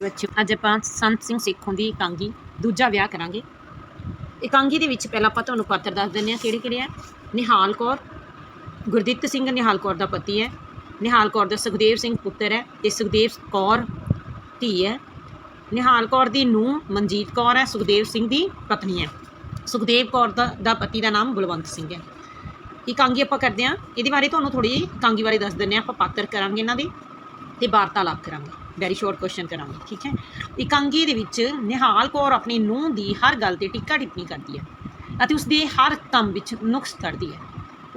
ਬੱਚਿਓ ਅੱਜ ਆਪਾਂ ਸੰਤ ਸਿੰਘ ਸੇਖੋਂ ਦੀ ਇਕਾਂਗੀ, ਦੂਜਾ ਵਿਆਹ ਕਰਾਂਗੇ। ਇਕਾਂਗੀ ਦੇ ਵਿੱਚ ਪਹਿਲਾਂ ਆਪਾਂ ਤੁਹਾਨੂੰ ਪਾਤਰ ਦੱਸ ਦਿੰਦੇ ਹਾਂ ਕਿਹੜੇ ਕਿਹੜੇ ਆ। ਨਿਹਾਲ ਕੌਰ ਗੁਰਦਿੱਤ ਸਿੰਘ ਨਿਹਾਲ ਕੌਰ ਦਾ ਪਤੀ ਹੈ। ਨਿਹਾਲ ਕੌਰ ਦਾ ਸੁਖਦੇਵ ਸਿੰਘ ਪੁੱਤਰ ਹੈ ਤੇ ਸੁਖਦੇਵ ਕੌਰ ਧੀ ਹੈ। ਨਿਹਾਲ ਕੌਰ ਦੀ ਨੂੰਹ ਮਨਜੀਤ ਕੌਰ ਹੈ, ਸੁਖਦੇਵ ਸਿੰਘ ਦੀ ਪਤਨੀ ਹੈ। ਸੁਖਦੇਵ ਕੌਰ ਦਾ ਦਾ ਪਤੀ ਦਾ ਨਾਮ ਬਲਵੰਤ ਸਿੰਘ ਹੈ। ਇਕਾਂਗੀ ਆਪਾਂ ਕਰਦੇ ਹਾਂ। ਇਹਦੇ ਬਾਰੇ ਤੁਹਾਨੂੰ ਥੋੜੀ ਜਿਹੀ ਇਕਾਂਗੀ ਬਾਰੇ ਦੱਸ ਦਿੰਦੇ ਹਾਂ। ਆਪਾਂ ਪਾਤਰ ਕਰਾਂਗੇ ਇਹਨਾਂ ਦੇ ਤੇ ਵਾਰਤਾਲਾਪ ਕਰਾਂਗੇ। ਵੈਰੀ ਸ਼ੋਰਟ ਕੁਐਸਚਨ ਕਰਾਂਗੇ, ਠੀਕ ਹੈ? ਇਕਾਂਗੀ ਦੇ ਵਿੱਚ ਨਿਹਾਲ ਕੌਰ ਆਪਣੀ ਨੂੰਹ ਦੀ ਹਰ ਗੱਲ ਤੇ ਟਿੱਕਾ ਟਿੱਪਣੀ ਕਰਦੀ ਹੈ ਅਤੇ ਉਸ ਦੇ ਹਰ ਕੰਮ ਵਿੱਚ ਨੁਕਸ ਕੱਢਦੀ ਹੈ।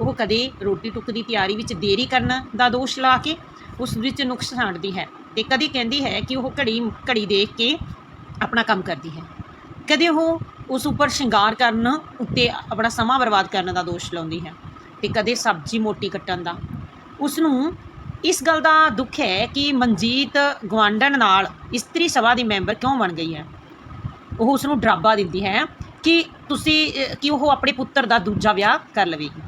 ਉਹ ਕਦੇ ਰੋਟੀ ਟੁੱਕ ਦੀ ਤਿਆਰੀ ਵਿੱਚ ਦੇਰੀ ਕਰਨ ਦਾ ਦੋਸ਼ ਲਾ ਕੇ ਉਸ ਵਿੱਚ ਨੁਕਸ ਛਾਂਟਦੀ ਹੈ ਤੇ ਕਦੇ ਕਹਿੰਦੀ ਹੈ ਕਿ ਉਹ ਘੜੀ ਘੜੀ ਦੇਖ ਕੇ ਆਪਣਾ ਕੰਮ ਕਰਦੀ ਹੈ। ਕਦੇ ਉਹ ਉਸ ਉੱਪਰ ਸ਼ਿੰਗਾਰ ਕਰਨ ਉੱਤੇ ਆਪਣਾ ਸਮਾਂ ਬਰਬਾਦ ਕਰਨ ਦਾ ਦੋਸ਼ ਲਾਉਂਦੀ ਹੈ ਤੇ ਕਦੇ ਸਬਜ਼ੀ ਮੋਟੀ ਕੱਟਣ ਦਾ। ਉਸ ਨੂੰ ਇਸ ਗੱਲ ਦਾ ਦੁੱਖ ਹੈ ਕਿ ਮਨਜੀਤ ਗਵਾਂਡਣ ਨਾਲ ਇਸਤਰੀ ਸਭਾ ਦੀ ਮੈਂਬਰ ਕਿਉਂ ਬਣ ਗਈ ਹੈ? ਉਹ ਉਸ ਨੂੰ ਡਰਾਬਾ ਦਿੰਦੀ ਹੈ ਕਿ ਤੁਸੀਂ ਕਿ ਉਹ ਆਪਣੇ ਪੁੱਤਰ ਦਾ ਦੂਜਾ ਵਿਆਹ ਕਰ ਲਵੇਗੀ।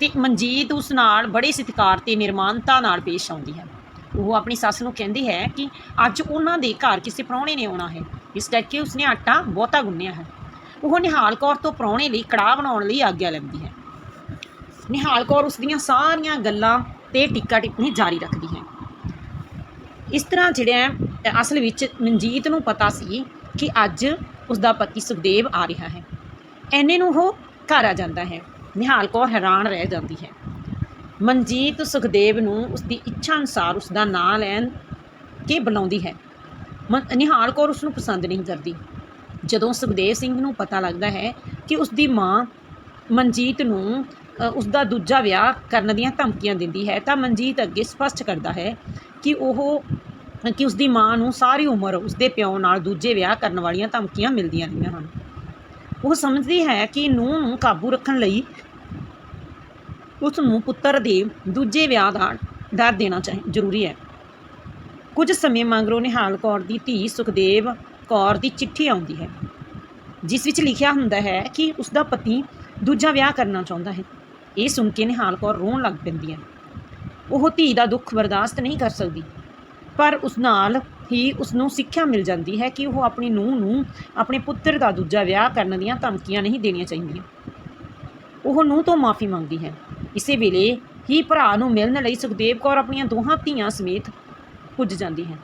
ਤੇ ਮਨਜੀਤ ਉਸ ਨਾਲ ਬੜੇ ਸਤਿਕਾਰ ਤੇ ਨਿਰਮਾਨਤਾ ਨਾਲ ਪੇਸ਼ ਆਉਂਦੀ ਹੈ। ਉਹ ਆਪਣੀ ਸੱਸ ਨੂੰ ਕਹਿੰਦੀ ਹੈ ਕਿ ਅੱਜ ਉਹਨਾਂ ਦੇ ਘਰ ਕਿਸੇ ਪ੍ਰਾਹੁਣੇ ਨੇ ਆਉਣਾ ਹੈ। ਇਸ ਕਰਕੇ ਉਸਨੇ ਆਟਾ ਬਹੁਤਾ ਗੁੰਨਿਆ ਹੈ। ਉਹ ਨਿਹਾਲ ਕੌਰ ਤੋਂ ਪ੍ਰਾਹੁਣੇ ਲਈ ਕੜਾਹ ਬਣਾਉਣ ਲਈ ਆਗਿਆ ਲੈਂਦੀ ਹੈ। ਨਿਹਾਲ ਕੌਰ ਉਸ ਦੀਆਂ ਸਾਰੀਆਂ ਗੱਲਾਂ ਤੇ ਟਿੱਕਾ ਟਿੱਪਣੀ ਜਾਰੀ ਰੱਖਦੀ ਹੈ। ਇਸ ਤਰ੍ਹਾਂ ਜਿਹੜਾ ਅਸਲ ਵਿੱਚ ਮਨਜੀਤ ਨੂੰ ਪਤਾ ਸੀ ਕਿ ਅੱਜ ਉਸ ਦਾ ਪਤੀ ਸੁਖਦੇਵ ਆ ਰਿਹਾ ਹੈ। ਐਨੇ ਨੂੰ ਉਹ ਘਰ ਆ ਜਾਂਦਾ ਹੈ। ਨਿਹਾਲ ਕੌਰ ਹੈਰਾਨ ਰਹਿ ਜਾਂਦੀ ਹੈ। ਮਨਜੀਤ ਸੁਖਦੇਵ ਨੂੰ ਉਸ ਦੀ ਇੱਛਾ ਅਨੁਸਾਰ ਉਸ ਦਾ ਨਾਂ ਲੈਣ ਕੇ ਬੁਲਾਉਂਦੀ ਹੈ। ਮਨ- ਨਿਹਾਲ ਕੌਰ ਉਸ ਨੂੰ ਪਸੰਦ ਨਹੀਂ ਕਰਦੀ। ਜਦੋਂ ਸੁਖਦੇਵ ਸਿੰਘ ਨੂੰ ਪਤਾ ਲੱਗਦਾ ਹੈ ਕਿ ਉਸ ਦੀ ਮਾਂ ਮਨਜੀਤ ਨੂੰ ਉਸ ਦਾ ਦੂਜਾ ਵਿਆਹ ਕਰਨ ਦੀਆਂ ਧਮਕੀਆਂ ਦਿੰਦੀ ਹੈ, ਤਾਂ ਮਨਜੀਤ ਅੱਗੇ ਸਪਸ਼ਟ ਕਰਦਾ ਹੈ ਕਿ ਉਹ, ਕਿ ਉਸ ਦੀ ਮਾਂ ਨੂੰ ਸਾਰੀ ਉਮਰ ਉਸ ਦੇ ਪਿਓ ਨਾਲ ਦੂਜੇ ਵਿਆਹ ਕਰਨ ਵਾਲੀਆਂ ਧਮਕੀਆਂ ਮਿਲਦੀਆਂ ਰਹੀਆਂ ਹਨ। ਉਹ ਸਮਝਦੀ ਹੈ ਕਿ ਨੂੰਹ ਨੂੰ ਕਾਬੂ ਰੱਖਣ ਲਈ ਉਸ ਨੂੰ ਪੁੱਤਰ ਦੇ ਦੂਜੇ ਵਿਆਹ ਦਾ ਡਰ ਦੇਣਾ ਚਾਹੀ, ਜ਼ਰੂਰੀ ਹੈ। ਕੁਝ ਸਮੇਂ ਮਗਰੋਂ ਨਿਹਾਲ ਕੌਰ ਦੀ ਧੀ ਸੁਖਦੇਵ ਕੌਰ ਦੀ ਚਿੱਠੀ ਆਉਂਦੀ ਹੈ, ਜਿਸ ਵਿੱਚ ਲਿਖਿਆ ਹੁੰਦਾ ਹੈ ਕਿ ਉਸ ਦਾ ਪਤੀ ਦੂਜਾ ਵਿਆਹ ਕਰਨਾ ਚਾਹੁੰਦਾ ਹੈ। ਇਹ ਸੁਣ ਕੇ ਨਿਹਾਲ ਕੌਰ ਰੋਣ ਲੱਗ ਪੈਂਦੀ ਹੈ। ਉਹ ਧੀ ਦਾ ਦੁੱਖ ਬਰਦਾਸ਼ਤ ਨਹੀਂ ਕਰ ਸਕਦੀ, ਪਰ ਉਸ ਨਾਲ ਹੀ ਉਸ ਨੂੰ ਸਿੱਖਿਆ ਮਿਲ ਜਾਂਦੀ ਹੈ ਕਿ ਉਹ ਆਪਣੀ ਨੂੰਹ ਨੂੰ ਆਪਣੇ ਪੁੱਤਰ ਦਾ ਦੂਜਾ ਵਿਆਹ ਕਰਨ ਦੀਆਂ ਧਮਕੀਆਂ ਨਹੀਂ ਦੇਣੀਆਂ ਚਾਹੀਦੀਆਂ। ਉਹ ਨੂੰਹ ਤੋਂ ਮਾਫੀ ਮੰਗਦੀ ਹੈ। ਇਸੇ ਵੇਲੇ ਹੀ ਭਰਾ ਨੂੰ ਮਿਲਣ ਲਈ ਸੁਖਦੇਵ ਕੌਰ ਆਪਣੀਆਂ ਦੋਹਾਂ ਧੀਆਂ ਸਮੇਤ ਪੁੱਜ ਜਾਂਦੀ ਹੈ।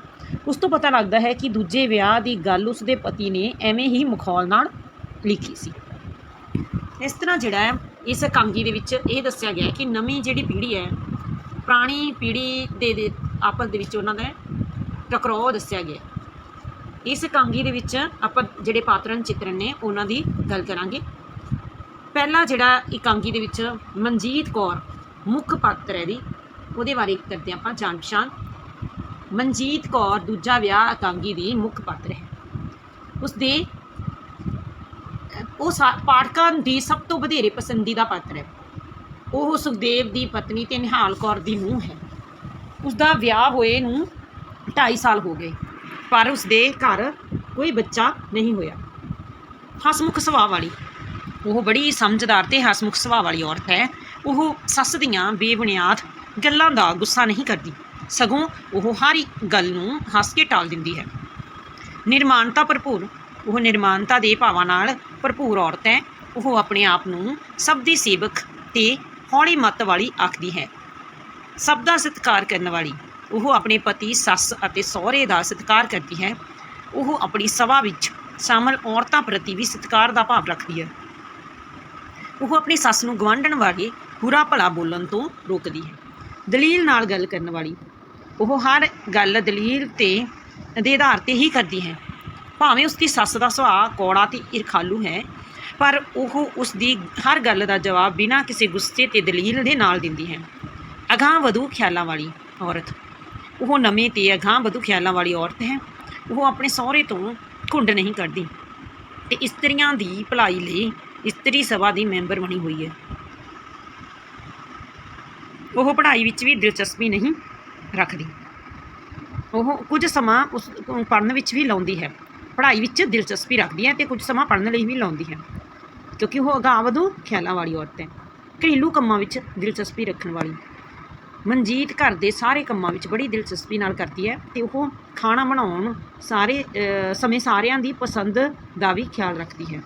ਉਸ ਤੋਂ ਪਤਾ ਲੱਗਦਾ ਹੈ ਕਿ ਦੂਜੇ ਵਿਆਹ ਦੀ ਗੱਲ ਉਸ ਦੇ ਪਤੀ ਨੇ ਐਵੇਂ ਹੀ ਮਖੌਲ ਨਾਲ ਲਿਖੀ ਸੀ। ਇਸ ਤਰ੍ਹਾਂ ਜਿਹੜਾ ਹੈ ਇਸ ਕਾਂਗੀ ਦੇ ਵਿੱਚ ਇਹ ਦੱਸਿਆ ਗਿਆ ਕਿ ਨਵੀਂ ਜਿਹੜੀ ਪੀੜ੍ਹੀ ਹੈ, ਪੁਰਾਣੀ ਪੀੜ੍ਹੀ ਦੇ ਦੇ ਆਪਸ ਦੇ ਵਿੱਚ ਉਹਨਾਂ ਦਾ ਟਕਰਾਅ ਦੱਸਿਆ ਗਿਆ ਇਸ ਕਾਂਗੀ ਦੇ ਵਿੱਚ ਆਪਾਂ ਜਿਹੜੇ ਪਾਤਰਨ ਚਿੱਤਰਨ ਨੇ ਉਹਨਾਂ ਦੀ ਗੱਲ ਕਰਾਂਗੇ। ਪਹਿਲਾ ਜਿਹੜਾ ਇਕਾਂਗੀ ਦੇ ਵਿੱਚ ਮਨਜੀਤ ਕੌਰ ਮੁੱਖ ਪਾਤਰ ਹੈ ਦੀ ਉਹਦੇ ਬਾਰੇ ਕਰਦੇ ਹਾਂ ਆਪਾਂ ਜਾਣ ਪਛਾਣ ਮਨਜੀਤ ਕੌਰ ਦੂਜਾ ਵਿਆਹ ਇਕਾਂਗੀ ਦੀ ਮੁੱਖ ਪਾਤਰ ਹੈ। ਉਸ ਦੇ ਉਹ ਸਾ- ਪਾਠਕਾਂ ਦੀ ਸਭ ਤੋਂ ਵਧੇਰੇ ਪਸੰਦੀਦਾ ਪਾਤਰ ਹੈ। ਉਹ ਸੁਖਦੇਵ ਦੀ ਪਤਨੀ ਤੇ ਨਿਹਾਲ ਕੌਰ ਦੀ ਨੂੰਹ ਹੈ। ਉਸ ਦਾ ਵਿਆਹ ਹੋਏ ਨੂੰ 2.5 ਸਾਲ ਹੋ ਗਏ, ਪਰ ਉਸ ਦੇ ਘਰ ਕੋਈ ਬੱਚਾ ਨਹੀਂ ਹੋਇਆ। ਹਸਮੁਖ ਸੁਭਾਅ ਵਾਲੀ, ਉਹ ਬੜੀ ਸਮਝਦਾਰ ਤੇ ਹਸਮੁਖ ਸੁਭਾਅ ਵਾਲੀ ਔਰਤ ਹੈ। ਉਹ ਸੱਸ ਦੀਆਂ ਬੇਬੁਨਿਆਦ ਗੱਲਾਂ ਦਾ ਗੁੱਸਾ ਨਹੀਂ ਕਰਦੀ। ਸਗੋਂ ਉਹ ਹਰ ਇੱਕ ਗੱਲ ਨੂੰ ਹੱਸ ਕੇ ਟਾਲ ਦਿੰਦੀ ਹੈ। ਨਿਰਮਾਨਤਾ ਭਰਪੂਰ, ਉਹ ਨਿਰਮਾਨਤਾ ਦੇ ਭਾਵਾਂ ਨਾਲ ਭਰਪੂਰ ਔਰਤ ਹੈ। ਉਹ ਆਪਣੇ ਆਪ ਨੂੰ ਸਭ ਦੀ ਸੇਵਕ ਤੇ ਹੌਲੀ ਮੱਤ ਵਾਲੀ ਆਖਦੀ ਹੈ। ਸਭ ਦਾ ਸਤਿਕਾਰ ਕਰਨ ਵਾਲੀ, ਉਹ ਆਪਣੇ ਪਤੀ, ਸੱਸ ਅਤੇ ਸਹੁਰੇ ਦਾ ਸਤਿਕਾਰ ਕਰਦੀ ਹੈ। ਉਹ ਆਪਣੀ ਸਭਾ ਵਿੱਚ ਸ਼ਾਮਲ ਔਰਤਾਂ ਪ੍ਰਤੀ ਵੀ ਸਤਿਕਾਰ ਦਾ ਭਾਵ ਰੱਖਦੀ ਹੈ। ਉਹ ਆਪਣੀ ਸੱਸ ਨੂੰ ਗਵਾਂਢਣ ਵਾਲੇ ਬੁਰਾ ਭਲਾ ਬੋਲਣ ਤੋਂ ਰੋਕਦੀ ਹੈ। ਦਲੀਲ ਨਾਲ ਗੱਲ ਕਰਨ ਵਾਲੀ, ਉਹ ਹਰ ਗੱਲ ਦਲੀਲ ਤੇ ਦੇ ਆਧਾਰ ਤੇ ਹੀ ਕਰਦੀ ਹੈ। ਭਾਵੇਂ ਉਸ ਦੀ ਸੱਸ ਦਾ ਸੁਭਾਅ ਕੌੜਾ ਤੇ ਈਰਖਾਲੂ ਹੈ, ਪਰ ਉਹ ਉਸ ਦੀ ਹਰ ਗੱਲ ਦਾ ਜਵਾਬ ਬਿਨਾਂ ਕਿਸੇ ਗੁੱਸੇ ਤੇ ਦਲੀਲ ਦੇ ਨਾਲ ਦਿੰਦੀ ਹੈ। ਅਗਾਂਹ ਵਧੂ ਖਿਆਲਾਂ ਵਾਲੀ ਔਰਤ। ਉਹ ਨਵੇਂ ਤੇ ਅਗਾਂਹ ਵਧੂ ਖਿਆਲਾਂ ਵਾਲੀ ਔਰਤ ਹੈ। ਉਹ ਆਪਣੇ ਸਹੁਰੇ ਤੋਂ ਘੁੰਡ ਨਹੀਂ ਕਰਦੀ ਤੇ ਇਸਤਰੀਆਂ ਦੀ ਭਲਾਈ ਲਈ ਇਸਤਰੀ ਸਭਾ ਦੀ ਮੈਂਬਰ ਬਣੀ ਹੋਈ ਹੈ। ਉਹ ਪੜ੍ਹਾਈ ਵਿੱਚ ਵੀ ਦਿਲਚਸਪੀ ਨਹੀਂ ਰੱਖਦੀ। ਉਹ ਕੁਝ ਸਮਾਂ ਉਸ, ਪੜ੍ਹਨ ਵਿੱਚ ਵੀ ਲਾਉਂਦੀ ਹੈ। ਪੜ੍ਹਾਈ ਵਿੱਚ ਦਿਲਚਸਪੀ ਰੱਖਦੀ ਹੈ ਤੇ ਕੁਝ ਸਮਾਂ ਪੜ੍ਹਨ ਲਈ ਵੀ ਲਾਉਂਦੀ ਹੈ। ਕਿਉਂਕਿ ਉਹ ਅਗਾਂਹ ਵਧੂ ਖਿਆਲਾਂ ਵਾਲੀ ਔਰਤ ਹੈ। ਘਰੇਲੂ ਕੰਮਾਂ ਵਿੱਚ ਦਿਲਚਸਪੀ ਰੱਖਣ ਵਾਲੀ। ਮਨਜੀਤ ਘਰ ਦੇ ਸਾਰੇ ਕੰਮਾਂ ਵਿੱਚ ਬੜੀ ਦਿਲਚਸਪੀ ਨਾਲ ਕਰਦੀ ਹੈ ਤੇ ਉਹ ਖਾਣਾ ਬਣਾਉਣ ਸਾਰੇ ਸਮੇਂ ਸਾਰਿਆਂ ਦੀ ਪਸੰਦ ਦਾ ਵੀ ਖਿਆਲ ਰੱਖਦੀ ਹੈ।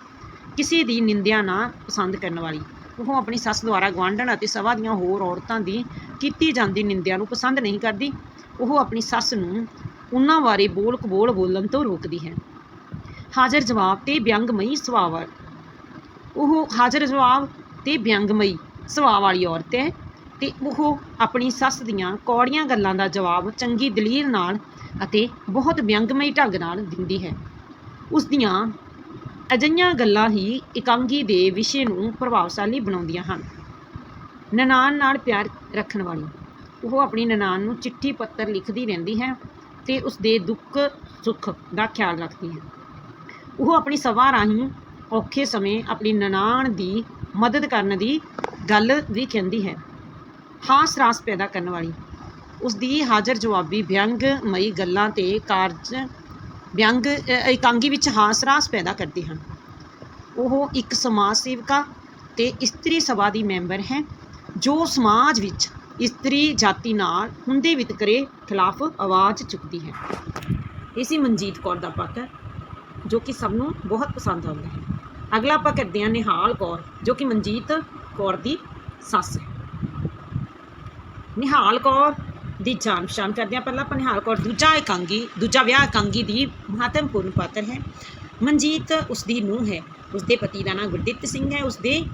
ਕਿਸੇ ਦੀ ਨਿੰਦਿਆ ਨਾ ਪਸੰਦ ਕਰਨ ਵਾਲੀ। ਉਹ ਆਪਣੀ ਸੱਸ ਦੁਆਰਾ ਗੁਆਂਢਣ ਅਤੇ ਸਭਾ ਦੀਆਂ ਹੋਰ ਔਰਤਾਂ ਦੀ ਕੀਤੀ ਜਾਂਦੀ ਨਿੰਦਿਆ ਨੂੰ ਪਸੰਦ ਨਹੀਂ ਕਰਦੀ। ਉਹ ਆਪਣੀ ਸੱਸ ਨੂੰ ਉਹਨਾਂ ਬਾਰੇ ਬੋਲ ਕਬੋਲ ਬੋਲਣ ਤੋਂ ਰੋਕਦੀ ਹੈ। ਹਾਜ਼ਰ ਜਵਾਬ ਤੇ ਵਿਅੰਗਮਈ ਸੁਭਾਅ ਵਾਲ। ਉਹ ਹਾਜ਼ਰ ਜਵਾਬ ਤੇ ਵਿਅੰਗਮਈ ਸੁਭਾਅ ਵਾਲੀ ਔਰਤ ਹੈ ਤੇ ਉਹ ਆਪਣੀ ਸੱਸ ਦੀਆਂ ਕੌੜੀਆਂ ਗੱਲਾਂ ਦਾ ਜਵਾਬ ਚੰਗੀ ਦਲੀਲ ਨਾਲ ਅਤੇ ਬਹੁਤ ਵਿਅੰਗਮਈ ਢੰਗ ਨਾਲ ਦਿੰਦੀ ਹੈ। ਉਸ ਦੀਆਂ ਅਜਿਹੀਆਂ ਗੱਲਾਂ ਹੀ ਇਕਾਂਗੀ ਦੇ ਵਿਸ਼ੇ ਨੂੰ ਪ੍ਰਭਾਵਸ਼ਾਲੀ ਬਣਾਉਂਦੀਆਂ ਹਨ। ਨਨਾਨ ਨਾਲ ਪਿਆਰ ਰੱਖਣ ਵਾਲੀ, ਉਹ ਆਪਣੀ ਨਨਾਣ ਨੂੰ ਚਿੱਠੀ ਪੱਤਰ ਲਿਖਦੀ ਰਹਿੰਦੀ ਹੈ ਤੇ ਉਸ ਦੇ ਦੁੱਖ ਸੁੱਖ ਦਾ ਖਿਆਲ ਰੱਖਦੀ ਹੈ। ਉਹ ਆਪਣੀ ਸਭਾ ਰਾਹੀਂ ਔਖੇ ਸਮੇਂ ਆਪਣੀ ਨਨਾਣ ਦੀ ਮਦਦ ਕਰਨ ਦੀ ਗੱਲ ਵੀ ਕਹਿੰਦੀ ਹੈ। ਹਾਸ ਰਾਸ ਪੈਦਾ ਕਰਨ ਵਾਲੀ। ਉਸ ਦੀ ਹਾਜ਼ਰ ਜਵਾਬੀ ਵਿਅੰਗਮਈ ਗੱਲਾਂ ਤੇ ਕਾਰਜ ਵਿਅੰਗ ਇਕਾਂਗੀ ਵਿੱਚ ਹਾਸ ਰਾਸ ਪੈਦਾ ਕਰਦੇ ਹਨ। ਉਹ ਇੱਕ ਸਮਾਜ ਸੇਵਿਕਾ ਤੇ ਇਸਤਰੀ ਸਭਾ ਦੀ ਮੈਂਬਰ ਹੈ, ਜੋ ਸਮਾਜ ਵਿੱਚ ਇਸਤਰੀ ਜਾਤੀ ਨਾਲ ਹੁੰਦੇ ਵਿਤਕਰੇ ਖਿਲਾਫ ਆਵਾਜ਼ ਚੁੱਕਦੀ ਹੈ। ਇਹ ਸੀ ਮਨਜੀਤ ਕੌਰ ਦਾ ਪਾਤਰ ਜੋ ਕਿ ਸਭ ਨੂੰ ਬਹੁਤ ਪਸੰਦ ਆਉਂਦਾ ਹੈ। ਅਗਲਾ ਆਪਾਂ ਕਰਦੇ ਹਾਂ ਨਿਹਾਲ ਕੌਰ, ਜੋ ਕਿ ਮਨਜੀਤ ਕੌਰ ਦੀ ਸੱਸ ਹੈ। ਨਿਹਾਲ ਕੌਰ ਦੀ ਜਾਣ ਪਛਾਣ ਕਰਦੇ ਹਾਂ। ਪਹਿਲਾਂ ਆਪਾਂ ਨਿਹਾਲ ਕੌਰ, ਦੂਜਾ ਇਕਾਂਗੀ, ਦੂਜਾ ਵਿਆਹ ਇਕਾਂਗੀ ਦੀ ਮਹੱਤਵਪੂਰਨ ਪਾਤਰ ਹੈ। ਮਨਜੀਤ ਉਸ ਦੀ ਨੂੰਹ ਹੈ। ਉਸ ਦੇ ਪਤੀ ਦਾ ਨਾਮ ਗੁਰਦਿੱਤ ਸਿੰਘ ਹੈ। ਉਸ ਦੇ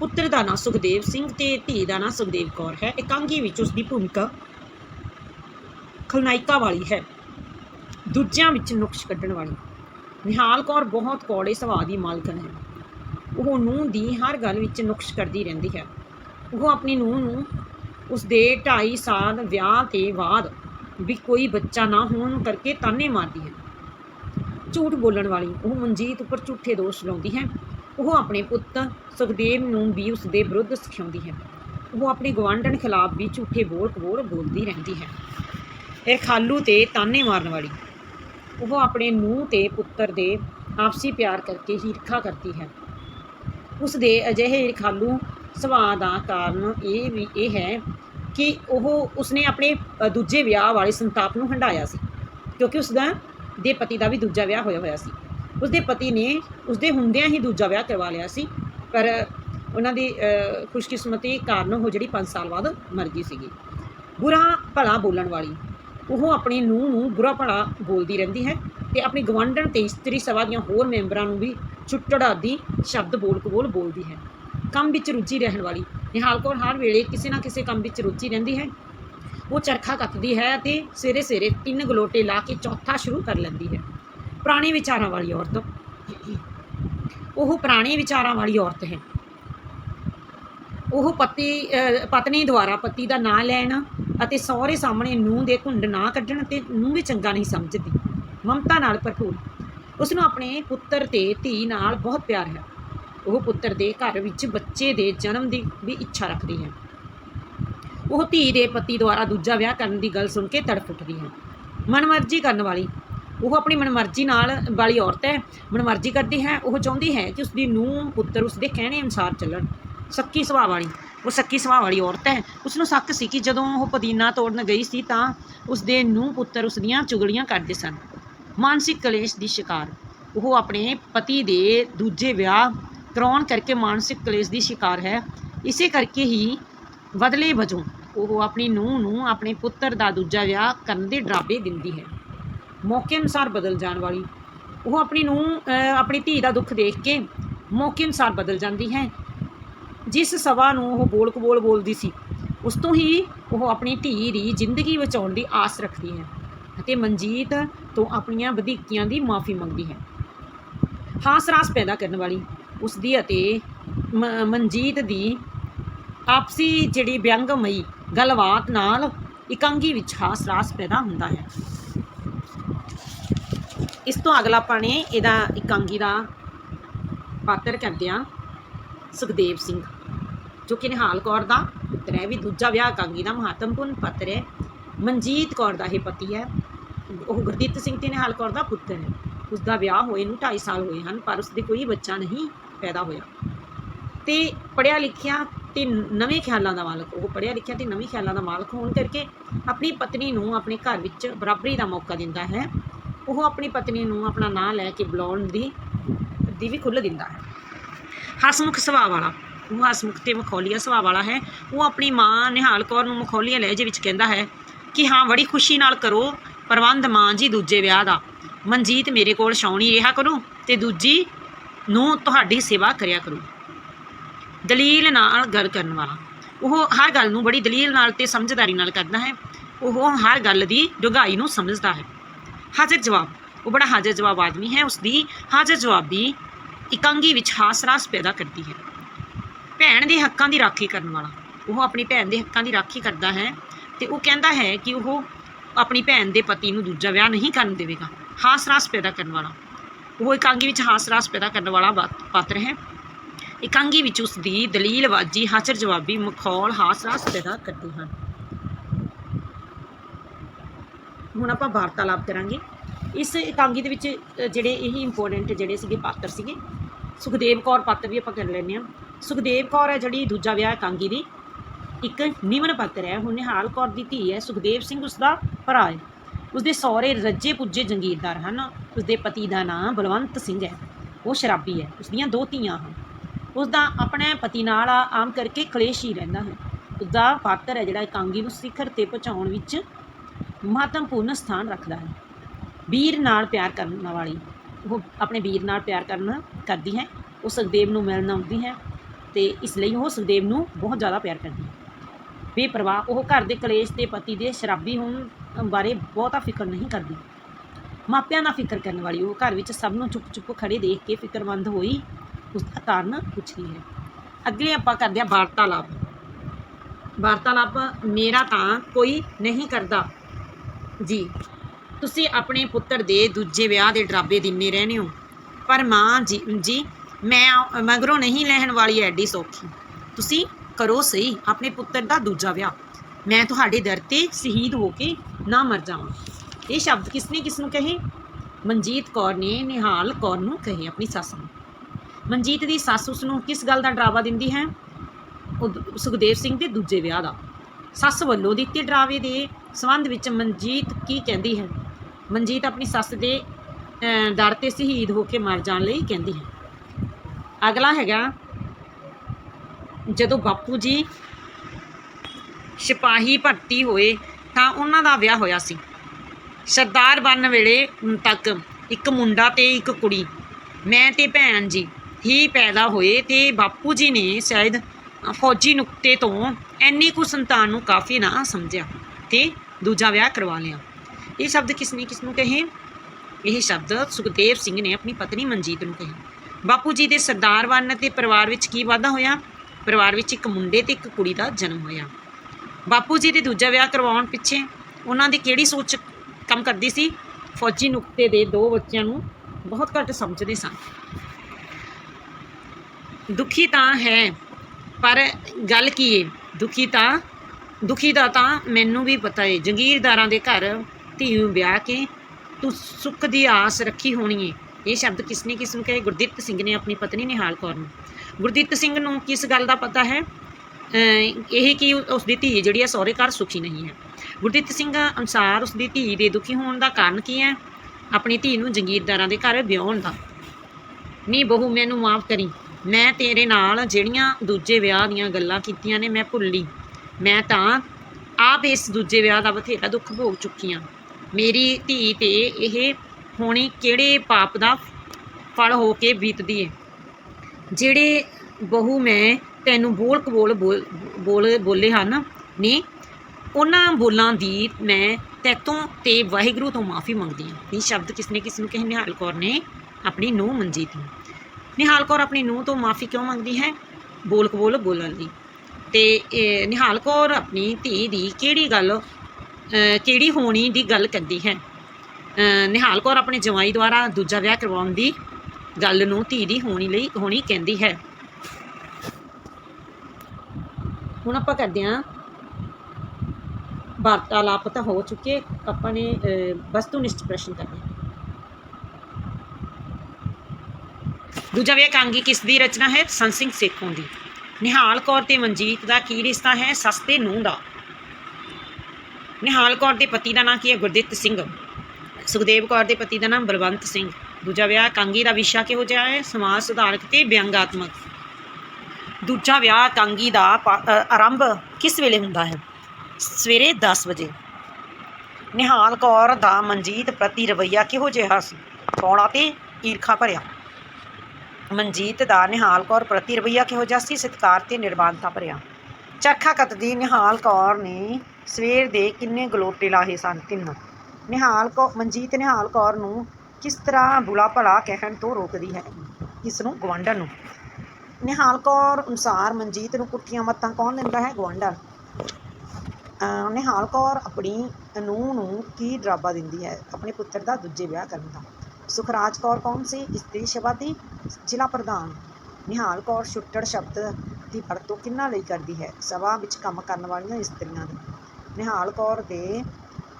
ਪੁੱਤਰ ਦਾ ਨਾਮ ਸੁਖਦੇਵ ਸਿੰਘ ਤੇ ਧੀ ਦਾ ਨਾਮ ਸੁਖਦੇਵ ਕੌਰ ਹੈ। ਇਕਾਂਗੀ ਵਿੱਚ ਉਸ ਦੀ ਭੂਮਿਕਾ ਖਲਨਾਇਕਾ ਵਾਲੀ ਹੈ। ਦੂਜਿਆਂ ਵਿੱਚ ਨੁਕਸ ਕੱਢਣ ਵਾਲੀ। ਨਿਹਾਲ ਕੌਰ ਬਹੁਤ ਕੌੜੇ ਸੁਭਾਅ ਦੀ ਮਾਲਕਣ ਹੈ। ਉਹ ਨੂੰ ਦੀ ਹਰ ਗੱਲ ਵਿੱਚ ਨੁਕਸ ਕਰਦੀ ਰਹਿੰਦੀ ਹੈ। ਉਹ ਆਪਣੀ ਨੂੰਹ ਨੂੰ ਉਸ ਦੇ 2.5 ਸਾਲ ਵਿਆਹ ਤੇ ਬਾਅਦ ਵੀ ਕੋਈ ਬੱਚਾ ਨਾ ਹੋਣ ਕਰਕੇ ਤਾਨੇ ਮਾਰਦੀ ਹੈ। ਝੂਠ ਬੋਲਣ ਵਾਲੀ ਉਹ ਮਨਜੀਤ ਉੱਪਰ ਝੂਠੇ ਦੋਸ਼ ਲਾਉਂਦੀ ਹੈ। ਉਹ ਆਪਣੇ ਪੁੱਤ ਸੁਖਦੇਵ ਨੂੰ ਵੀ ਉਸ ਦੇ ਵਿਰੁੱਧ ਸਿਖਾਉਂਦੀ ਹੈ। ਉਹ ਆਪਣੀ ਗਵਾਂਢਣ ਖਿਲਾਫ ਵੀ ਝੂਠੇ ਬੋਲ ਕਬੋਲ ਬੋਲਦੀ ਰਹਿੰਦੀ ਹੈ। ਇਹ ਖਾਲੂ ਤੇ ਤਾਨੇ ਮਾਰਨ ਵਾਲੀ ਉਹ ਆਪਣੇ ਨੂੰਹ ਤੇ ਪੁੱਤਰ ਦੇ ਆਪਸੀ ਪਿਆਰ ਕਰਕੇ ਈਰਖਾ ਕਰਦੀ ਹੈ। ਉਸ ਦੇ ਅਜਿਹੇ ਈਰਖਾਲੂ ਸੁਭਾਅ ਦਾ ਕਾਰਨ ਇਹ ਵੀ ਇਹ ਹੈ ਕਿ ਉਹ ਉਸਨੇ ਆਪਣੇ ਦੂਜੇ ਵਿਆਹ ਵਾਲੇ ਸੰਤਾਪ ਨੂੰ ਹੰਡਾਇਆ ਸੀ, ਕਿਉਂਕਿ ਉਸ ਦਾ ਦੇ ਪਤੀ ਦਾ ਵੀ ਦੂਜਾ ਵਿਆਹ ਹੋਇਆ ਹੋਇਆ ਸੀ। ਉਸ ਦੇ ਪਤੀ ਨੇ ਉਸ ਦੇ ਹੁੰਦਿਆਂ ਹੀ ਦੂਜਾ ਵਿਆਹ ਕਰਵਾ ਲਿਆ ਸੀ, ਪਰ ਉਹਨਾਂ ਦੀ ਖੁਸ਼ਕਿਸਮਤੀ ਕਾਰਨ ਉਹ ਜਿਹੜੀ 5 ਸਾਲ ਬਾਅਦ ਮਰ ਗਈ ਸੀਗੀ। ਬੁਰਾ ਭਲਾ ਬੋਲਣ ਵਾਲੀ ਉਹ ਆਪਣੀ ਨੂੰਹ ਨੂੰ ਬੁਰਾ ਭਲਾ ਬੋਲਦੀ ਰਹਿੰਦੀ ਹੈ ਤੇ ਆਪਣੀ ਗਵਾਂਢਣ ਤੇ ਇਸਤਰੀ ਸਭਾ ਦੀਆਂ ਹੋਰ ਮੈਂਬਰਾਂ ਨੂੰ ਵੀ ਚੁੱਟੜਾ ਦੀ ਸ਼ਬਦ ਬੋਲ ਕਬੋਲ ਬੋਲਦੀ ਹੈ। ਕੰਮ ਵਿੱਚ ਰੁਚੀ ਰਹਿਣ ਵਾਲੀ ਨਿਹਾਲ ਕੌਰ ਹਰ ਵੇਲੇ ਕਿਸੇ ਨਾ ਕਿਸੇ ਕੰਮ ਵਿੱਚ ਰੁਚੀ ਰਹਿੰਦੀ ਹੈ। ਉਹ ਚਰਖਾ ਕੱਤਦੀ ਹੈ ਤੇ ਸਵੇਰੇ ਸਵੇਰੇ ਤਿੰਨ ਗਲੋਟੇ ਲਾ ਕੇ ਚੌਥਾ ਸ਼ੁਰੂ ਕਰ ਲੈਂਦੀ ਹੈ। ਪੁਰਾਣੇ ਵਿਚਾਰਾਂ ਵਾਲੀ ਔਰਤ। ਉਹ ਪੁਰਾਣੇ ਵਿਚਾਰਾਂ ਵਾਲੀ ਔਰਤ ਹੈ। ਉਹ ਪਤੀ ਪਤਨੀ ਦੁਆਰਾ ਪਤੀ ਦਾ ਨਾਂ ਲੈਣ ਅਤੇ ਸਹੁਰੇ ਸਾਹਮਣੇ ਨੂੰਹ ਦੇ ਘੁੰਡ ਨਾ ਕੱਢਣ ਤੇ ਨੂੰਹ ਵੀ ਚੰਗਾ ਨਹੀਂ ਸਮਝਦੀ। ਮਮਤਾ ਨਾਲ ਭਰਪੂਰ। ਉਸ ਨੂੰ ਆਪਣੇ ਪੁੱਤਰ ਤੇ ਧੀ ਨਾਲ ਬਹੁਤ ਪਿਆਰ ਹੈ। ਉਹ ਪੁੱਤਰ ਦੇ ਘਰ ਵਿੱਚ ਬੱਚੇ ਦੇ ਜਨਮ ਦੀ ਵੀ ਇੱਛਾ ਰੱਖਦੀ ਹੈ। ਉਹ ਧੀ ਦੇ ਪਤੀ ਦੁਆਰਾ ਦੂਜਾ ਵਿਆਹ ਕਰਨ ਦੀ ਗੱਲ ਸੁਣ ਕੇ ਤੜਫ ਉੱਠਦੀ ਹੈ। ਮਨਮਰਜ਼ੀ ਕਰਨ ਵਾਲੀ। ਉਹ ਆਪਣੀ ਮਨਮਰਜ਼ੀ ਨਾਲ ਵਾਲੀ ਔਰਤ ਹੈ। ਮਨਮਰਜ਼ੀ ਕਰਦੀ ਹੈ। ਉਹ ਚਾਹੁੰਦੀ ਹੈ ਕਿ ਉਸ ਦੀ ਨੂੰਹ ਪੁੱਤਰ ਉਸ ਦੇ ਕਹਿਣੇ ਅਨੁਸਾਰ ਚੱਲਣ। ਸੱਕੀ ਸੁਭਾਅ ਵਾਲੀ, ਉਹ ਸੱਕੀ ਸੁਭਾਅ ਵਾਲੀ ਔਰਤ ਹੈ। ਉਸ ਨੂੰ ਸ਼ੱਕ ਸੀ ਕਿ ਜਦੋਂ ਉਹ ਪੁਦੀਨਾ ਤੋੜਨ ਗਈ ਸੀ ਤਾਂ ਉਸ ਦੇ ਨੂੰਹ ਪੁੱਤਰ ਉਸ ਦੀਆਂ ਚੁਗਲੀਆਂ ਕਰਦੇ ਸਨ। ਮਾਨਸਿਕ ਕਲੇਸ਼ ਦੀ ਸ਼ਿਕਾਰ, ਉਹ ਆਪਣੇ ਪਤੀ ਦੇ ਦੂਜੇ ਵਿਆਹ ਕਰਾਉਣ ਕਰਕੇ ਮਾਨਸਿਕ ਕਲੇਸ਼ ਦੀ ਸ਼ਿਕਾਰ ਹੈ। ਇਸੇ ਕਰਕੇ ਹੀ ਬਦਲੇ ਵਜੋਂ ਉਹ ਆਪਣੀ ਨੂੰਹ ਨੂੰ ਆਪਣੇ ਪੁੱਤਰ ਦਾ ਦੂਜਾ ਵਿਆਹ ਕਰਨ ਦੇ ਡਰਾਬੇ ਦਿੰਦੀ ਹੈ। ਮੌਕੇ ਅਨੁਸਾਰ ਬਦਲ ਜਾਣ ਵਾਲੀ, ਉਹ ਆਪਣੀ ਨੂੰਹ ਆਪਣੀ ਧੀ ਦਾ ਦੁੱਖ ਦੇਖ ਕੇ ਮੌਕੇ ਅਨੁਸਾਰ ਬਦਲ ਜਾਂਦੀ ਹੈ। ਜਿਸ ਸਭਾ ਨੂੰ ਉਹ ਬੋਲ ਕਬੋਲ ਬੋਲਦੀ ਸੀ, ਉਸ ਤੋਂ ਹੀ ਉਹ ਆਪਣੀ ਧੀ ਦੀ ਜ਼ਿੰਦਗੀ ਬਚਾਉਣ ਦੀ ਆਸ ਰੱਖਦੀ ਹੈ ਅਤੇ ਮਨਜੀਤ ਤੋਂ ਆਪਣੀਆਂ ਵਧੀਕੀਆਂ ਦੀ ਮਾਫੀ ਮੰਗਦੀ ਹੈ। ਹਾਸ ਰਾਸ ਪੈਦਾ ਕਰਨ ਵਾਲੀ ਉਸ ਦੀ ਅਤੇ ਮਨਜੀਤ ਦੀ ਆਪਸੀ ਜਿਹੜੀ ਵਿਅੰਗਮਈ ਗੱਲਬਾਤ ਨਾਲ ਇਕਾਂਗੀ ਵਿੱਚ ਹਾਸ ਰਾਸ ਪੈਦਾ ਹੁੰਦਾ ਹੈ। ਇਸ ਤੋਂ ਅਗਲਾ ਆਪਾਂ ਨੇ ਇਹਦਾ ਇਕਾਂਗੀ ਦਾ ਪਾਤਰ ਕਰਦੇ ਹਾਂ ਸੁਖਦੇਵ ਸਿੰਘ। ਜੋ ਕਿ ਨਿਹਾਲ ਕੌਰ ਦਾ ਪੁੱਤਰ ਹੈ, ਵੀ ਦੂਜਾ ਵਿਆਹ ਕਾਂਗੀ ਦਾ ਮਹੱਤਵਪੂਰਨ ਪਾਤਰ ਹੈ। ਮਨਜੀਤ ਕੌਰ ਦਾ ਇਹ ਪਤੀ ਹੈ। ਉਹ ਗੁਰਦੀਪ ਸਿੰਘ ਤੇ ਨਿਹਾਲ ਕੌਰ ਦਾ ਪੁੱਤਰ ਹੈ। ਉਸ ਦਾ ਵਿਆਹ ਹੋਏ ਨੂੰ 2.5 ਸਾਲ ਹੋਏ ਹਨ, ਪਰ ਉਸ ਦੇ ਕੋਈ ਬੱਚਾ ਨਹੀਂ ਪੈਦਾ ਹੋਇਆ। ਤੇ ਪੜਿਆ ਲਿਖਿਆ ਤੇ ਨਵੇਂ ਖਿਆਲਾਂ ਦਾ ਮਾਲਕ, ਉਹ ਪੜ੍ਹਿਆ ਲਿਖਿਆ ਤੇ ਨਵੇਂ ਖਿਆਲਾਂ ਦਾ ਮਾਲਕ ਹੋਣ ਕਰਕੇ ਆਪਣੀ ਪਤਨੀ ਨੂੰ ਆਪਣੇ ਘਰ ਵਿੱਚ ਬਰਾਬਰੀ ਦਾ ਮੌਕਾ ਦਿੰਦਾ ਹੈ। ਉਹ ਆਪਣੀ ਪਤਨੀ ਨੂੰ ਆਪਣਾ ਨਾਂ ਲੈ ਕੇ ਬੁਲਾਉਣ ਦੀ ਦੀ ਵੀ ਖੁੱਲ੍ਹ ਦਿੰਦਾ ਹੈ। ਹਸਮੁਖ ਸੁਭਾਅ ਵਾਲਾ। ਉਹ ਹਸਮੁਖ ਤੇ ਮਖੌਲੀਆ ਸੁਭਾਅ ਵਾਲਾ ਹੈ, ਉਹ ਆਪਣੀ ਮਾਂ ਨਿਹਾਲ ਕੌਰ ਨੂੰ ਮਖੌਲੀਆ ਲਹਿਜੇ ਵਿੱਚ ਕਹਿੰਦਾ ਹੈ ਕਿ ਹਾਂ, ਬੜੀ ਖੁਸ਼ੀ ਨਾਲ ਕਰੋ, ਪ੍ਰਬੰਧ ਮਾਂ ਜੀ ਦੂਜੇ ਵਿਆਹ ਦਾ। ਮਨਜੀਤ ਮੇਰੇ ਕੋਲ ਛਾਉਣੀ ਰਿਹਾ ਕਰੋ ਤੇ ਦੂਜੀ ਨੂੰ ਤੁਹਾਡੀ ਸੇਵਾ ਕਰਿਆ ਕਰੋ। ਦਲੀਲ ਨਾਲ ਗੱਲ ਕਰਨ ਵਾਲਾ। ਉਹ ਹਰ ਗੱਲ ਨੂੰ ਬੜੀ ਦਲੀਲ ਨਾਲ ਤੇ ਸਮਝਦਾਰੀ ਨਾਲ ਕਰਦਾ ਹੈ। ਉਹ ਹਰ ਗੱਲ ਦੀ ਡੁੰਘਾਈ ਨੂੰ ਸਮਝਦਾ ਹੈ। ਹਾਜ਼ਰ ਜਵਾਬ। ਉਹ ਬੜਾ ਹਾਜ਼ਰ ਜਵਾਬ ਆਦਮੀ ਹੈ। ਉਸ ਦੀ ਹਾਜ਼ਰ ਜਵਾਬੀ ਇਕਾਂਗੀ ਵਿੱਚ ਹਾਸ ਰਸ ਪੈਦਾ ਕਰਦੀ ਹੈ। ਭੈਣ ਦੇ ਹੱਕਾਂ ਦੀ ਰਾਖੀ ਕਰਨ ਵਾਲਾ। ਉਹ ਆਪਣੀ ਭੈਣ ਦੇ ਹੱਕਾਂ ਦੀ ਰਾਖੀ ਕਰਦਾ ਹੈ ਤੇ ਉਹ ਕਹਿੰਦਾ ਹੈ ਕਿ ਉਹ ਆਪਣੀ ਭੈਣ ਦੇ ਪਤੀ ਨੂੰ ਦੂਜਾ ਵਿਆਹ ਨਹੀਂ ਕਰਨ ਦੇਵੇਗਾ। ਹਾਸ ਰਸ ਪੈਦਾ ਕਰਨ ਵਾਲਾ। ਉਹ ਇਕਾਂਗੀ ਵਿੱਚ ਹਾਸ ਰਸ ਪੈਦਾ ਕਰਨ ਵਾਲਾ ਪਾਤਰ ਹੈ। ਇਕਾਂਗੀ ਵਿੱਚ ਉਸ ਦੀ ਦਲੀਲਬਾਜ਼ੀ ਹਾਜ਼ਰ ਜਵਾਬੀ ਮਖੌਲ ਹਾਸ ਰਸ ਪੈਦਾ ਕਰਦੇ ਹਨ। ਹੁਣ ਆਪਾਂ ਵਾਰਤਾਲਾਪ ਕਰਾਂਗੇ। ਇਸ ਇਕਾਂਗੀ ਦੇ ਵਿੱਚ ਜਿਹੜੇ ਇਹੀ ਇੰਪੋਰਟੈਂਟ ਜਿਹੜੇ ਸੀਗੇ ਪਾਤਰ ਸੀਗੇ, ਸੁਖਦੇਵ ਕੌਰ ਪਾਤਰ ਵੀ ਆਪਾਂ ਕਰ ਲੈਂਦੇ ਹਾਂ। ਸੁਖਦੇਵ ਕੌਰ ਹੈ ਜਿਹੜੀ ਦੂਜਾ ਵਿਆਹ ਕਾਂਗੀ ਦੀ। ਇੱਕ ਨਿਮਨ ਪਾਤਰ ਹੈ ਹੁਣ ਨਿਹਾਲ ਕੌਰ ਦੀ ਧੀ ਹੈ, ਸੁਖਦੇਵ ਸਿੰਘ ਉਸ ਦਾ ਭਰਾ ਹੈ। ਉਸਦੇ ਸਹੁਰੇ ਰੱਜੇ ਪੁੱਜੇ ਜੰਗੀਰਦਾਰ ਹਨ। ਉਸਦੇ ਪਤੀ ਦਾ ਨਾਮ ਬਲਵੰਤ ਸਿੰਘ ਹੈ। ਉਹ ਸ਼ਰਾਬੀ ਹੈ। ਉਸ ਦੀਆਂ ਦੋ ਧੀਆਂ ਹਨ। ਉਸਦਾ ਆਪਣੇ ਪਤੀ ਨਾਲ ਆਮ ਕਰਕੇ ਕਲੇਸ਼ ਹੀ ਰਹਿੰਦਾ ਹੈ। ਉਸਦਾ ਪਾਤਰ ਹੈ ਜਿਹੜਾ ਕਾਂਗੀ ਨੂੰ ਸਿਖਰ ਤੇ ਪਹੁੰਚਾਉਣ ਵਿੱਚ ਮਹੱਤਵਪੂਰਨ ਸਥਾਨ ਰੱਖਦਾ ਹੈ। ਵੀਰ ਨਾਲ ਪਿਆਰ ਕਰਨ ਵਾਲੀ ਉਹ ਆਪਣੇ ਵੀਰ ਨਾਲ ਪਿਆਰ ਕਰਨ ਕਰਦੀ ਹੈ। ਉਹ ਸੁਖਦੇਵ ਨੂੰ ਮਿਲਣ ਆਉਂਦੀ ਹੈ। ਤੇ ਇਸ ਲਈ ਉਹ ਸੁਖਦੇਵ ਨੂੰ ਬਹੁਤ ਜ਼ਿਆਦਾ ਪਿਆਰ ਕਰਦੀ ਹੈ। ਬੇਪਰਵਾਹ, ਉਹ ਘਰ ਦੇ ਕਲੇਸ਼ ਤੇ ਪਤੀ ਦੇ ਸ਼ਰਾਬੀ ਹੋਣ ਬਾਰੇ ਬਹੁਤਾ ਫਿਕਰ ਨਹੀਂ ਕਰਦੀ। ਮਾਪਿਆਂ ਦਾ ਫਿਕਰ ਕਰਨ ਵਾਲੀ ਉਹ ਘਰ ਵਿੱਚ ਸਭ ਨੂੰ ਚੁੱਪ ਚੁੱਪ ਖੜੇ ਦੇਖ ਕੇ ਫਿਕਰਮੰਦ ਹੋਈ, ਉਸ ਦਾ ਕਾਰਨ ਪੁੱਛਦੀ ਹੈ। ਅੱਗੇ ਆਪਾਂ ਕਰਦੇ ਹਾਂ ਵਾਰਤਾਲਾਪ। ਵਾਰਤਾਲਾਪ, ਮੇਰਾ ਤਾਂ ਕੋਈ ਨਹੀਂ ਕਰਦਾ। ਜੀ, ਤੁਸੀਂ ਆਪਣੇ ਪੁੱਤਰ ਦੇ ਦੂਜੇ ਵਿਆਹ ਦੇ ਡਰਾਬੇ ਦਿੰਨੇ ਰਹਿੰਦੇ ਹੋ। ਪਰ ਮਾਂ ਜੀ ਜੀ ਮੈਂ ਮਗਰੋਂ ਨਹੀਂ ਲੈਣ ਵਾਲੀ ਐਡੀ ਸੌਖੀ। ਤੁਸੀਂ ਕਰੋ ਸਹੀ ਆਪਣੇ ਪੁੱਤਰ ਦਾ ਦੂਜਾ ਵਿਆਹ। ਮੈਂ ਤੁਹਾਡੇ ਦਰ ਤੇ ਸ਼ਹੀਦ ਹੋ ਕੇ ਨਾ ਮਰ ਜਾਵਾਂ। ਇਹ ਸ਼ਬਦ ਕਿਸਨੇ ਕਿਸ ਨੂੰ ਕਹੇ? ਮਨਜੀਤ ਕੌਰ ਨੇ ਨਿਹਾਲ ਕੌਰ ਨੂੰ ਕਹੇ ਆਪਣੀ ਸੱਸ ਨੂੰ। ਮਨਜੀਤ ਦੀ ਸੱਸ ਉਸ ਨੂੰ ਕਿਸ ਗੱਲ ਦਾ ਡਰਾਵਾ ਦਿੰਦੀ ਹੈ? ਉਹ ਸੁਖਦੇਵ ਸਿੰਘ ਦੇ ਦੂਜੇ ਵਿਆਹ ਦਾ। ਸੱਸ ਵੱਲੋਂ ਦਿੱਤੇ ਡਰਾਵੇ ਦੇ ਸੰਬੰਧ ਵਿੱਚ ਮਨਜੀਤ ਕੀ ਕਹਿੰਦੀ ਹੈ? ਮਨਜੀਤ ਆਪਣੀ ਸੱਸ ਦੇ ਅਹ, ਡਰ ਤੇ ਸ਼ਹੀਦ ਹੋ ਕੇ ਮਰ ਜਾਣ ਲਈ ਕਹਿੰਦੀ ਹੈ। ਅਗਲਾ ਹੈਗਾ ਜਦੋਂ ਬਾਪੂ ਜੀ ਸਿਪਾਹੀ ਭਰਤੀ ਹੋਏ ਤਾਂ ਉਹਨਾਂ ਦਾ ਵਿਆਹ ਹੋਇਆ ਸੀ। ਸਰਦਾਰ ਬਣਨ ਵੇਲੇ ਤੱਕ ਇੱਕ ਮੁੰਡਾ ਤੇ ਇੱਕ ਕੁੜੀ, ਮੈਂ ਤੇ ਭੈਣ ਜੀ ਹੀ ਪੈਦਾ ਹੋਏ ਤੇ ਬਾਪੂ ਜੀ ਨੇ ਸ਼ਾਇਦ ਫੌਜੀ ਨੁਕਤੇ ਤੋਂ ਐਨੀ ਕੁ ਸੰਤਾਨ ਨੂੰ ਕਾਫੀ ਨਾ ਸਮਝਿਆ ਤੇ ਦੂਜਾ ਵਿਆਹ ਕਰਵਾ ਲਿਆ। ਇਹ ਸ਼ਬਦ ਕਿਸ ਨੇ ਕਿਸ ਨੂੰ ਕਹੇ? ਇਹ ਸ਼ਬਦ ਸੁਖਦੇਵ ਸਿੰਘ ਨੇ ਆਪਣੀ ਪਤਨੀ ਮਨਜੀਤ ਨੂੰ ਕਹੇ। ਬਾਪੂ ਜੀ ਦੇ ਸਰਦਾਰ ਬਣਨ ਤੇ ਪਰਿਵਾਰ ਵਿੱਚ ਕੀ ਵਾਧਾ ਹੋਇਆ? ਪਰਿਵਾਰ ਵਿੱਚ ਇੱਕ ਮੁੰਡੇ ਤੇ ਇੱਕ ਕੁੜੀ ਦਾ ਜਨਮ ਹੋਇਆ। ਬਾਪੂ ਜੀ ਦੇ ਦੂਜਾ ਵਿਆਹ ਕਰਵਾਉਣ ਪਿੱਛੇ ਉਹਨਾਂ ਦੀ ਕਿਹੜੀ ਸੋਚ ਕੰਮ ਕਰਦੀ ਸੀ? ਫੌਜੀ ਨੁਕਤੇ ਦੇ ਦੋ ਬੱਚਿਆਂ ਨੂੰ ਬਹੁਤ ਘੱਟ ਸਮਝਦੇ ਸਨ। ਦੁਖੀ ਤਾਂ ਹੈ, ਪਰ ਗੱਲ ਕੀ ਏ? ਦੁਖੀ ਤਾਂ, ਦੁਖੀ ਦਾ ਤਾਂ ਮੈਨੂੰ ਵੀ ਪਤਾ ਏ। ਜੰਗੀਰਦਾਰਾਂ ਦੇ ਘਰ ਧੀ ਨੂੰ ਵਿਆਹ ਕੇ ਤੂੰ ਸੁੱਖ ਦੀ ਆਸ ਰੱਖੀ ਹੋਣੀ ਏ। ਇਹ ਸ਼ਬਦ ਕਿਸਨੇ ਕਿਸ ਨੂੰ ਕਹੇ? ਗੁਰਦਿੱਤ ਸਿੰਘ ਨੇ ਆਪਣੀ ਪਤਨੀ ਨਿਹਾਲ ਕੌਰ ਨੂੰ। ਗੁਰਦਿੱਤ ਸਿੰਘ ਨੂੰ ਕਿਸ ਗੱਲ ਦਾ ਪਤਾ ਹੈ? ਇਹ ਕਿ ਉਸ ਦੀ ਧੀ ਜਿਹੜੀ ਹੈ ਸਹੁਰੇ ਘਰ ਸੁਖੀ ਨਹੀਂ ਹੈ। ਗੁਰਦਿੱਤ ਸਿੰਘ ਅਨੁਸਾਰ ਉਸ ਦੀ ਧੀ ਦੇ ਦੁਖੀ ਹੋਣ ਦਾ ਕਾਰਨ ਕੀ ਹੈ? ਆਪਣੀ ਧੀ ਨੂੰ ਜੰਗੀਰਦਾਰਾਂ ਦੇ ਘਰ ਵਿਆਹਣ ਦਾ। ਨਹੀਂ ਬਹੂ, ਮੈਨੂੰ ਮਾਫ ਕਰੀ। ਮੈਂ ਤੇਰੇ ਨਾਲ ਜਿਹੜੀਆਂ ਦੂਜੇ ਵਿਆਹ ਦੀਆਂ ਗੱਲਾਂ ਕੀਤੀਆਂ ਨੇ, ਮੈਂ ਭੁੱਲੀ। ਮੈਂ ਤਾਂ ਆਪ ਇਸ ਦੂਜੇ ਵਿਆਹ ਦਾ ਬਥੇਰਾ ਦੁੱਖ ਭੋਗ ਚੁੱਕੀ ਹਾਂ ਮੇਰੀ ਧੀ ਤੇ ਇਹ ਹੋਣੀ ਕਿਹੜੇ ਪਾਪ ਦਾ ਫਲ ਹੋ ਕੇ ਬੀਤਦੀ ਏ। ਜਿਹੜੇ ਬਹੂ ਮੈਂ ਤੈਨੂੰ ਬੋਲ ਕਬੋਲ ਬੋਲ ਬੋਲ, ਬੋਲੇ ਹਨ ਨੇ, ਉਹਨਾਂ ਬੋਲਾਂ ਦੀ ਮੈਂ ਤੈਤੋਂ ਤੇ ਵਾਹਿਗੁਰੂ ਤੋਂ ਮਾਫੀ ਮੰਗਦੀ ਹਾਂ। ਇਹ ਸ਼ਬਦ ਕਿਸਨੇ ਕਿਸ ਨੂੰ ਕਹੇ? ਨਿਹਾਲ ਕੌਰ ਨੇ ਆਪਣੀ ਨੂੰਹ ਮਨਜੀਤ ਨੂੰ। ਨਿਹਾਲ ਕੌਰ ਆਪਣੀ ਨੂੰਹ ਤੋਂ ਮਾਫੀ ਕਿਉਂ ਮੰਗਦੀ ਹੈ? ਬੋਲ ਕਬੋਲ ਬੋਲਣ ਦੀ। ਤੇ ਨਿਹਾਲ ਕੌਰ ਆਪਣੀ ਧੀ ਦੀ ਕਿਹੜੀ ਗੱਲ ਕਿਹੜੀ ਹੋਣੀ ਦੀ ਗੱਲ ਕਰਦੀ ਹੈ? ਨਿਹਾਲ ਕੌਰ ਆਪਣੇ ਜਵਾਈ ਦੁਆਰਾ ਦੂਜਾ ਵਿਆਹ ਕਰਵਾਉਣ ਦੀ ਗੱਲ ਨੂੰ ਧੀ ਦੀ ਹੋਣੀ ਲਈ ਹੋਣੀ ਕਹਿੰਦੀ ਹੈ। ਹੁਣ ਆਪਾਂ ਕਰਦੇ ਹਾਂ। ਵਾਰਤਾਲਾਪ ਤਾਂ ਹੋ ਚੁੱਕੇ, ਆਪਾਂ ਨੇ ਵਸਤੂਨਿਸ਼ਟ ਪ੍ਰਸ਼ਨ ਕਰਨੇ ਦੂਜਾ ਵਿਆਹ ਕਾਂਗੀ ਕਿਸ ਦੀ ਰਚਨਾ ਹੈ? ਸੰਤ ਸਿੰਘ ਸੇਖੋਂ ਦੀ। ਨਿਹਾਲ ਕੌਰ ਤੇ ਮਨਜੀਤ ਦਾ ਕੀ ਰਿਸ਼ਤਾ ਹੈ? ਸਸਤੇ ਨੂੰਹ ਦਾ। ਨਿਹਾਲ ਕੌਰ ਦੇ ਪਤੀ ਦਾ ਨਾਂ ਕੀ ਹੈ? ਗੁਰਦਿੱਤ ਸਿੰਘ। ਸੁਖਦੇਵ ਕੌਰ ਦੇ ਪਤੀ ਦਾ ਨਾਮ ਬਲਵੰਤ ਸਿੰਘ, ਦੂਜਾ ਵਿਆਹ ਕਾਂਗੀ ਦਾ ਵਿਸ਼ਾ ਕਿਹੋ ਜਿਹਾ ਹੈ? ਸਮਾਜ ਸੁਧਾਰਕ ਤੇ ਵਿਅੰਗਾਤਮਕ। ਦੂਜਾ ਵਿਆਹ ਕਾਂਗੀ ਦਾ ਆਰੰਭ ਕਿਸ ਵੇਲੇ ਹੁੰਦਾ ਹੈ? ਸਵੇਰੇ 10 ਵਜੇ। ਨਿਹਾਲ ਕੌਰ ਦਾ ਮਨਜੀਤ ਪ੍ਰਤੀ ਰਵੱਈਆ ਕਿਹੋ ਜਿਹਾ ਸੀ? ਕੌੜਾ ਤੇ ਈਰਖਾ ਭਰਿਆ। ਮਨਜੀਤ ਦਾ ਨਿਹਾਲ ਕੌਰ ਪ੍ਰਤੀ ਰਵੱਈਆ ਕਿਹੋ ਜਿਹਾ ਸੀ? ਸਤਿਕਾਰ ਤੇ ਨਿਰਵਾਨਤਾ ਭਰਿਆ। ਚਰਖਾ ਕੱਤਦੀ ਨਿਹਾਲ ਕੌਰ ਨੇ ਸਵੇਰ ਦੇ ਕਿੰਨੇ ਗਲੋਟੇ ਲਾਹੇ ਸਨ? ਤਿੰਨ। ਨਿਹਾਲ ਕੌਰ ਮਨਜੀਤ ਨਿਹਾਲ ਕੌਰ ਨੂੰ ਕਿਸ ਤਰ੍ਹਾਂ ਬੁਲਾ ਭਲਾ ਕਹਿਣ ਤੋਂ ਰੋਕਦੀ ਹੈ? ਕਿਸ ਨੂੰ ਗਵਾਂਢਣ ਨੂੰ। ਨਿਹਾਲ ਕੌਰ ਅਨੁਸਾਰ ਮਨਜੀਤ ਨੂੰ ਪੁੱਠੀਆਂ ਮੱਤਾਂ ਕੌਣ ਦਿੰਦਾ ਹੈ? ਗਵਾਂਢਣ ਨਿਹਾਲ ਕੌਰ ਆਪਣੀ ਨੂੰਹ ਨੂੰ ਕੀ ਡਰਾਬਾ ਦਿੰਦੀ ਹੈ? ਆਪਣੇ ਪੁੱਤਰ ਦਾ ਦੂਜੇ ਵਿਆਹ ਕਰਨ ਦਾ। ਸੁਖਰਾਜ ਕੌਰ ਕੌਣ ਸੀ? ਇਸਤਰੀ ਸਭਾ ਦੀ ਜ਼ਿਲ੍ਹਾ ਪ੍ਰਧਾਨ। ਨਿਹਾਲ ਕੌਰ ਛੁੱਟੜ ਸ਼ਬਦ ਦੀ ਵਰਤੋਂ ਕਿਹਨਾਂ ਲਈ ਕਰਦੀ ਹੈ? ਸਭਾ ਵਿੱਚ ਕੰਮ ਕਰਨ ਵਾਲੀਆਂ ਇਸਤਰੀਆਂ ਦੀ। ਨਿਹਾਲ ਕੌਰ ਦੇ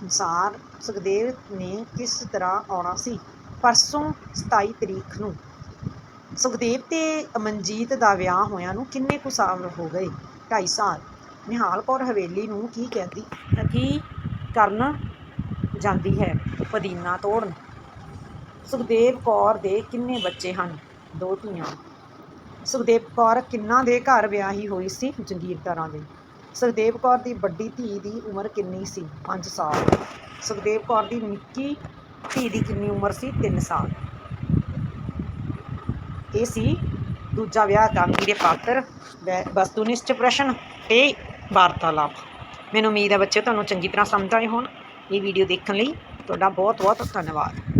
ਅਨੁਸਾਰ ਸੁਖਦੇਵ ਨੇ ਕਿਸ ਤਰ੍ਹਾਂ ਆਉਣਾ ਸੀ? ਪਰਸੋਂ 27 ਤਰੀਕ ਨੂੰ ਸੁਖਦੇਵ ਤੇ ਅਮਨਜੀਤ ਦਾ ਵਿਆਹ ਹੋਇਆਂ ਨੂੰ ਕਿੰਨੇ ਕੁ ਸਾਲ ਹੋ ਗਏ? 2.5 ਸਾਲ। ਨਿਹਾਲ ਕੌਰ ਹਵੇਲੀ ਨੂੰ ਕੀ ਕਹਿੰਦੀ? ਕੀ ਕਰਨ ਜਾਂਦੀ ਹੈ? ਪਦੀਨਾ ਤੋੜਨ। ਸੁਖਦੇਵ ਕੌਰ ਦੇ ਕਿੰਨੇ ਬੱਚੇ ਹਨ? ਦੋ ਧੀਆਂ। ਸੁਖਦੇਵ ਕੌਰ ਕਿੰਨਾ ਦੇ ਘਰ ਵਿਆਹੀ ਹੋਈ ਸੀ? ਜੰਗੀਰਦਾਰਾਂ ਦੇ। ਸੁਖਦੇਵ ਕੌਰ ਦੀ ਵੱਡੀ ਧੀ ਦੀ ਉਮਰ ਕਿੰਨੀ ਸੀ? 5 ਸਾਲ। ਸੁਖਦੇਵ ਕੌਰ ਦੀ ਨਿੱਕੀ ਧੀ ਦੀ ਕਿੰਨੀ ਉਮਰ ਸੀ? 3 ਸਾਲ। ਇਹ ਸੀ ਦੂਜਾ ਵਿਆਹ ਕਾਂਗੀ ਦੇ ਪਾਤਰ ਵੈ- ਵਸਤੂਨਿਸ਼ਟ ਪ੍ਰਸ਼ਨ ਤੇ ਵਾਰਤਾਲਾਪ। ਮੈਨੂੰ ਉਮੀਦ ਹੈ ਬੱਚੇ ਤੁਹਾਨੂੰ ਚੰਗੀ ਤਰ੍ਹਾਂ ਸਮਝ ਆਏ ਹੋਣ। ਇਹ ਵੀਡੀਓ ਦੇਖਣ ਲਈ ਤੁਹਾਡਾ ਬਹੁਤ ਬਹੁਤ ਧੰਨਵਾਦ।